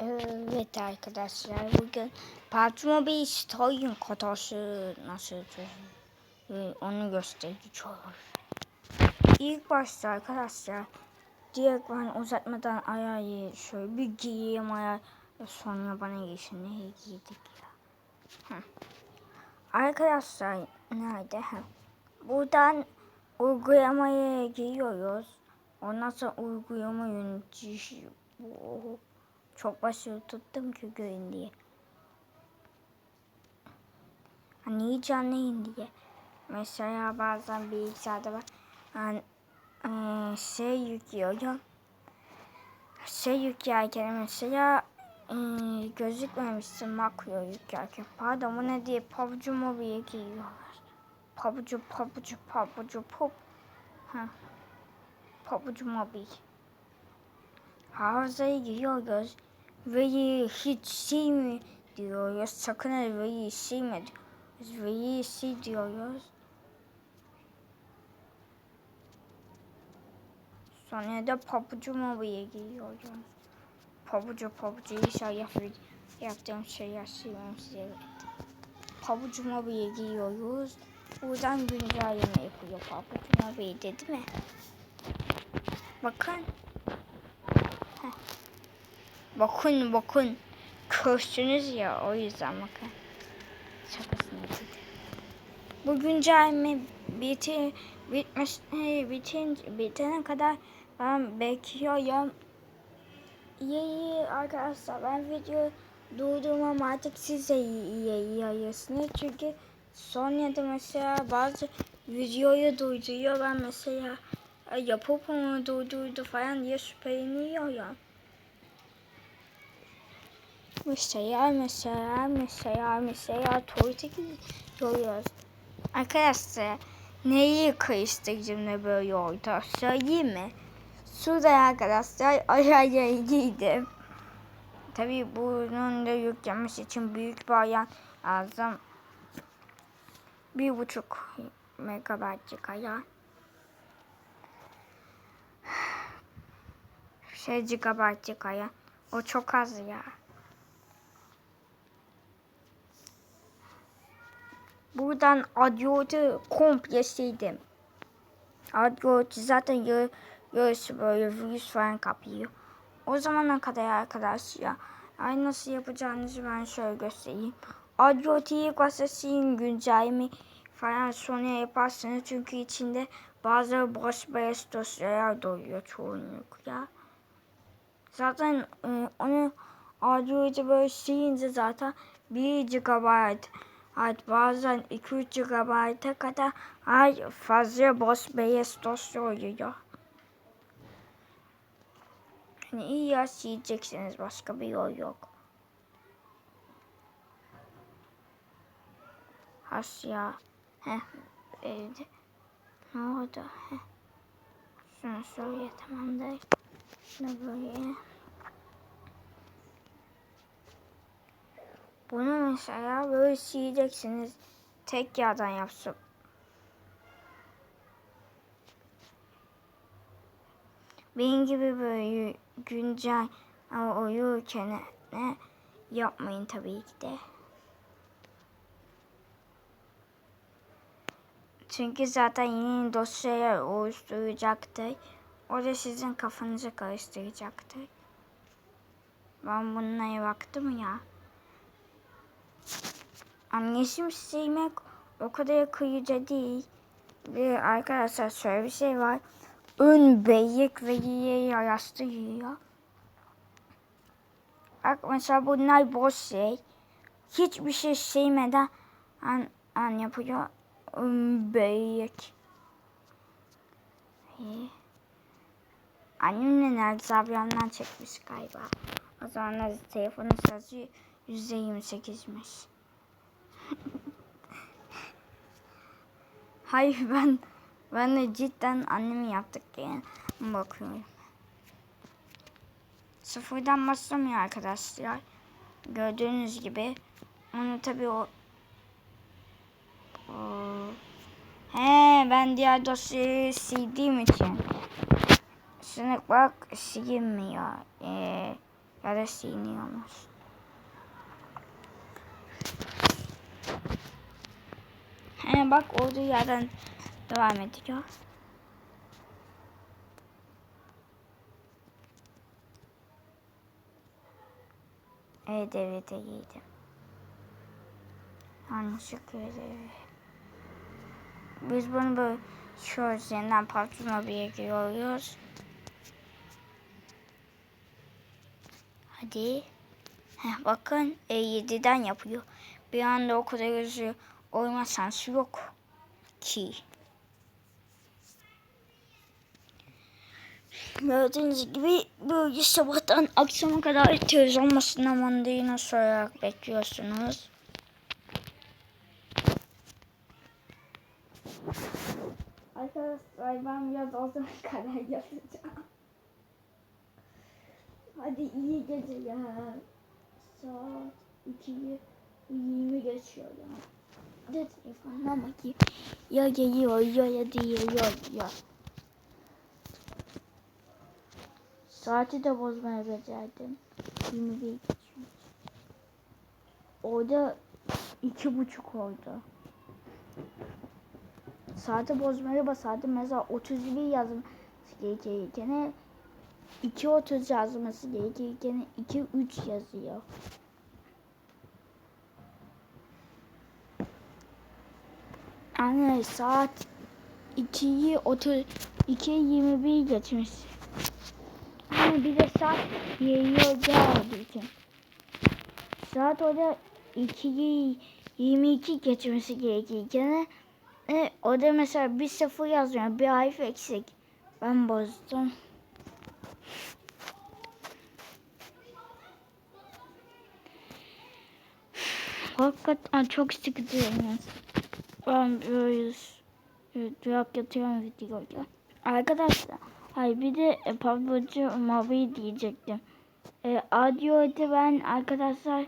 Evet arkadaşlar bugün bir Stoy'un kotosu nasıl çözülür onu göstereceğiz. İlk başta arkadaşlar direkt ben uzatmadan ayağı şöyle bir giyeyim ayağı sonra bana giysin ne giydik ya. Hı. Arkadaşlar nerede? Hı. Buradan uygulamaya giriyoruz. Ondan sonra uygulama yönetici bu çok başarılı tuttum ki görün diye. Hani hiç anlayın diye. Mesela bazen bilgisayarda var. Yani, e, şey yüklüyorum. Şey yüklerken mesela e, gözükmemişsin makro yüklerken. Pardon bu ne diye PUBG Mobile'ye giriyorlar. PUBG, PUBG, PUBG, PUB. Ha. PUBG Mobile. Hafızaya giriyoruz. Veyi hiç silme diyoruz. Sakın veyi silme diyoruz. Veyi sil diyoruz. Sonra da PUBG Mobile'ye giriyoruz. PUBG, PUBG inşallah yaptığım şeyler silmem size. PUBG Mobile'ye giriyoruz. Buradan güncelleme yapıyor PUBG Mobile'de değil mi? Bakın. Bakın bakın. Köştünüz ya o yüzden bakın. Şakasını yapayım. Bu güncelleme biti, bitmesi, bitin, bitene kadar ben bekliyorum. İyi arkadaşlar ben video durdurmam artık siz de yayıyorsunuz. Çünkü Sonya'da mesela bazı videoyu durduruyor ben mesela yapıp onu durdurdu falan diye şüpheleniyor ya. Mesela mesela mesela mesela tuvalete gidiyoruz. Arkadaşlar neyi karıştırdım ne böyle oldu söyleyeyim mi? Şurada arkadaşlar aşağıya giydim. Tabi bunun da yüklenmesi için büyük bir ayağın lazım. Bir buçuk megabaytlık ayağın. Şey gigabaytlık ayağın. O çok az ya. Buradan adyodu komple sildim. Adyod zaten yar yarısı böyle virüs falan kapıyor. O zamana kadar arkadaşlar ay nasıl yapacağınızı ben şöyle göstereyim. Adyodu ilk başta silin güncelleme falan sonra yaparsınız çünkü içinde bazı boş beyaz dosyalar doluyor çoğunlukla. Zaten e, onu adyodu böyle silince zaten 1 GB Ait bazen 2-3 GB'a kadar ay fazla boş beyaz dosya oluyor. Hani iyi ya sileceksiniz başka bir yol yok. Asya. Heh. Evde. Ne oldu? Heh. Şunu söyle tamamdır. Şunu böyle. Bunu mesela böyle sileceksiniz. Tek yağdan yapsın. Benim gibi böyle güncel uyurken ne yapmayın tabii ki de. Çünkü zaten yeni dosyalar oluşturacaktır. O da sizin kafanızı karıştıracaktır. Ben bunlara baktım ya. Annesim sevmek o kadar akıllıca değil. Ve arkadaşlar şöyle bir şey var. Ön beyik ve yiye yarastı yiyor. Bak mesela bunlar boş şey. Hiçbir şey sevmeden an, an yapıyor. Ön beyik. Annemle Nergis ablamdan çekmiş galiba. O zamanlar telefonun sözü %28'miş. Hayır ben ben de cidden annemi yaptık diye bakıyorum. Sıfırdan başlamıyor arkadaşlar. Gördüğünüz gibi. Onu tabii o, o He ben diğer dosyayı sildiğim için. Sınıf bak silinmiyor. Ee, Ya da siniyormuş. He bak olduğu yerden devam ediyor. Evet evet iyiydi. Yanlışlıkla evet. Biz bunu böyle şöyle üzerinden parfüm bir giriyoruz. Hadi. Heh, bakın E7'den yapıyor. Bir anda o kadar hızlı oyma şansı yok ki. Gördüğünüz gibi böyle sabahtan akşama kadar televizyon masasında mandalina soyarak bekliyorsunuz. Arkadaşlar ben biraz o zaman kadar yapacağım. Hadi iyi geceler. Saat 2'yi 20 geçiyor ya. Hadi telefonuma bakayım. Ya geliyor ya ya değil ya ya. Saati de bozmaya becerdim. 21 geçiyor. Orada iki buçuk oldu. Saati bozmaya basardım. Mesela 31 yazması gerekirken 2.30 yazması gerekirken 2.3 yazıyor. Yani saat 2'yi 30 2.21 geçmiş. Hani bir de saat yayılacağı olduğu için. Saat orada 2'yi 22 geçmesi gerekirken e, orada mesela bir sıfır yazmıyor. Bir harf eksik. Ben bozdum. Hakikaten çok sıkıcı yani. Böyle durak yatıyorum videoda. Arkadaşlar hayır bir de e, PUBG Mobile diyecektim. E, Audio'da ben arkadaşlar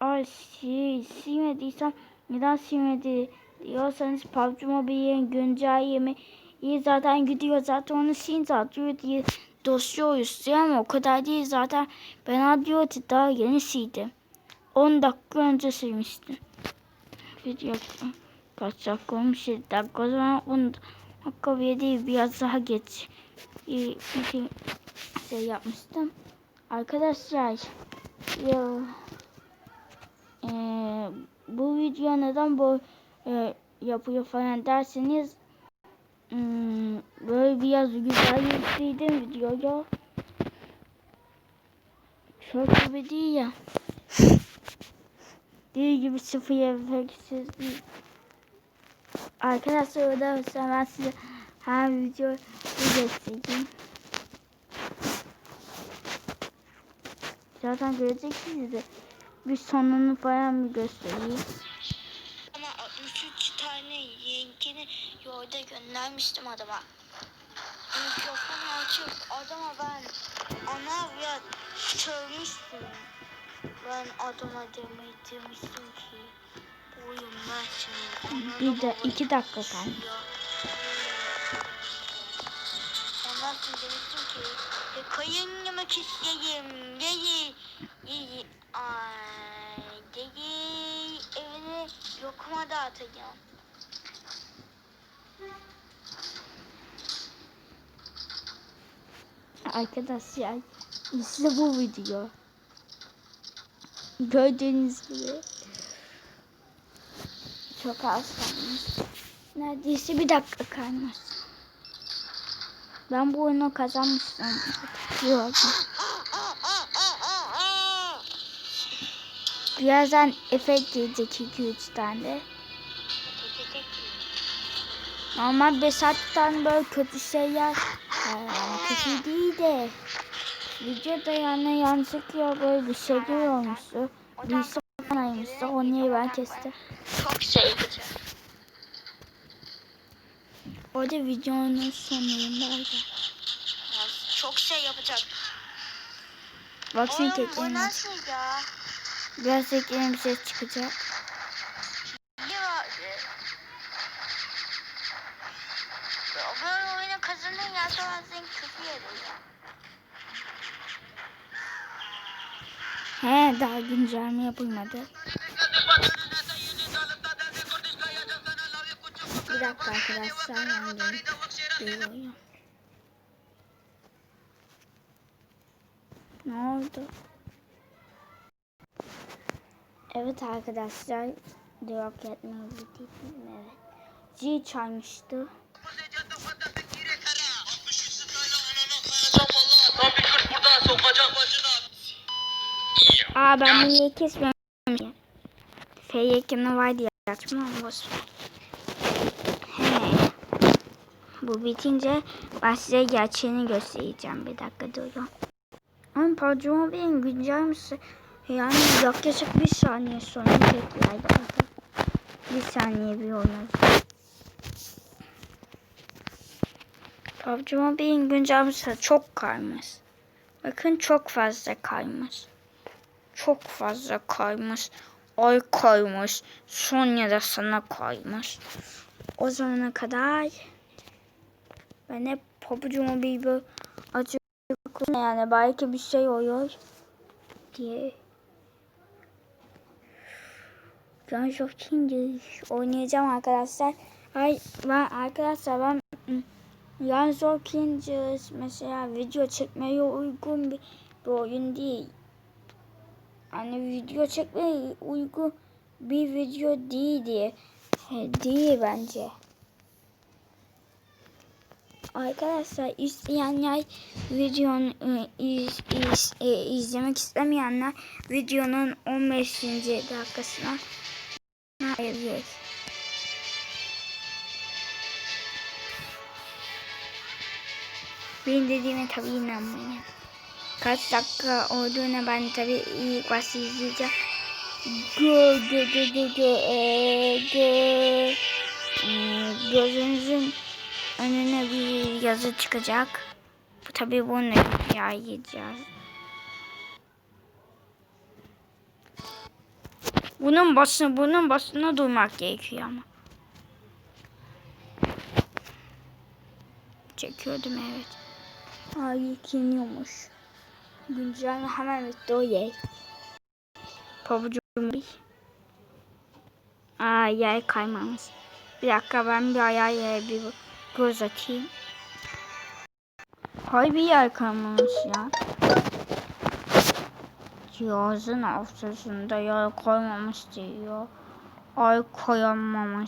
ay, si, silmediysem neden silmedi diyorsanız PUBG Mobile'in güncelleme iyi zaten gidiyor zaten onu sil zaten diye dosya oluşturuyor ama o kadar değil zaten ben Audio'da daha yeni sildim. 10 dakika önce silmiştim. Video kaç dakika olmuş? 7 dakika o zaman 10 dakika değil biraz daha geç bir şey yapmıştım. Arkadaşlar ya, e, bu video neden bu e, yapıyor falan derseniz hmm, böyle biraz güzel yükledim videoya. Çok gibi değil ya. Değil gibi sıfır efektsiz. Arkadaşlar orada ben size her video göstereyim. Zaten göreceksiniz de bir sonunu falan bir göstereyim. Ama 63 tane yengeni yolda göndermiştim adama. Mikrofonu açıp adama ben ana ya söylemiştim. Ben adama demeyi demiştim ki Bir de iki dakika kalmış. Kayın yemek isteyeyim. Dedi. Dedi. Ay. Dedi. Evine lokma dağıtacağım. Arkadaşlar işte bu video. Gördüğünüz gibi çok az kalmış. Neredeyse bir dakika kalmış. Ben bu oyunu kazanmıştım. Yok. Birazdan efekt gelecek 2-3 tane. Normal 5 saatten böyle kötü şeyler yani kötü değil de videoda yani yanlışlıkla böyle bir şey olmuştu. Birisi aymıştı. O niye ben kestim. Çok sevdim. Orada videonun sonundaydı. Çok şey yapacak. Kekliğine. nasıl ya? Biraz kekliğine bir ses çıkacak. Ne vardı? Böyle oyunu kazanın ya sonra senin küfür ediyor. He daha güncelleme yapılmadı. Bir dakika arkadaşlar geliyorum. Ne oldu? Evet arkadaşlar yatmayı bitirdim evet. Zil çalmıştı. Aa ben bunu niye kesmemişim? F yakını var diye açmam boş ver. Bu bitince ben size gerçeğini göstereceğim. Bir dakika durun. Ama pardon benim güncel misin? Yani yaklaşık bir saniye sonra tekrar bakın. Bir saniye bir oynadım. PUBG Mobile'in güncellemesi çok kaymış. Bakın çok fazla kaymış. Çok fazla kaymış. Ay kaymış. Sonya da sana kaymış. O zamana kadar ben hep PUBG Mobile'i açık yani belki bir şey oluyor diye. Guns of Kings oynayacağım arkadaşlar. Ay ben arkadaşlar ben Guns of mesela video çekmeye uygun bir, bir oyun değil. Hani video çekmeye uygun bir video değil diye. Değil bence. Arkadaşlar isteyenler videonun ı, iz, iz, e, izlemek istemeyenler videonun 15. dakikasına Hayır. Benim dediğime tabii inanmayın. Kaç dakika olduğuna ben tabii ilk başta izleyeceğim. Gö gö gö gö gö e, gö Hmm, gözünüzün önüne bir yazı çıkacak. Bu tabii bunu yayacağız. Bunun başına bunun başına durmak gerekiyor ama. Çekiyordum evet. Ay yükleniyormuş. Güncelleme hemen bitti o yay. Pabucu Aa yay kaymamış. Bir dakika ben bir ayağa yere bir göz atayım. Hay bir yer kaymamış ya. Cihazın ortasında yer koymamış diyor. Ay koyamamış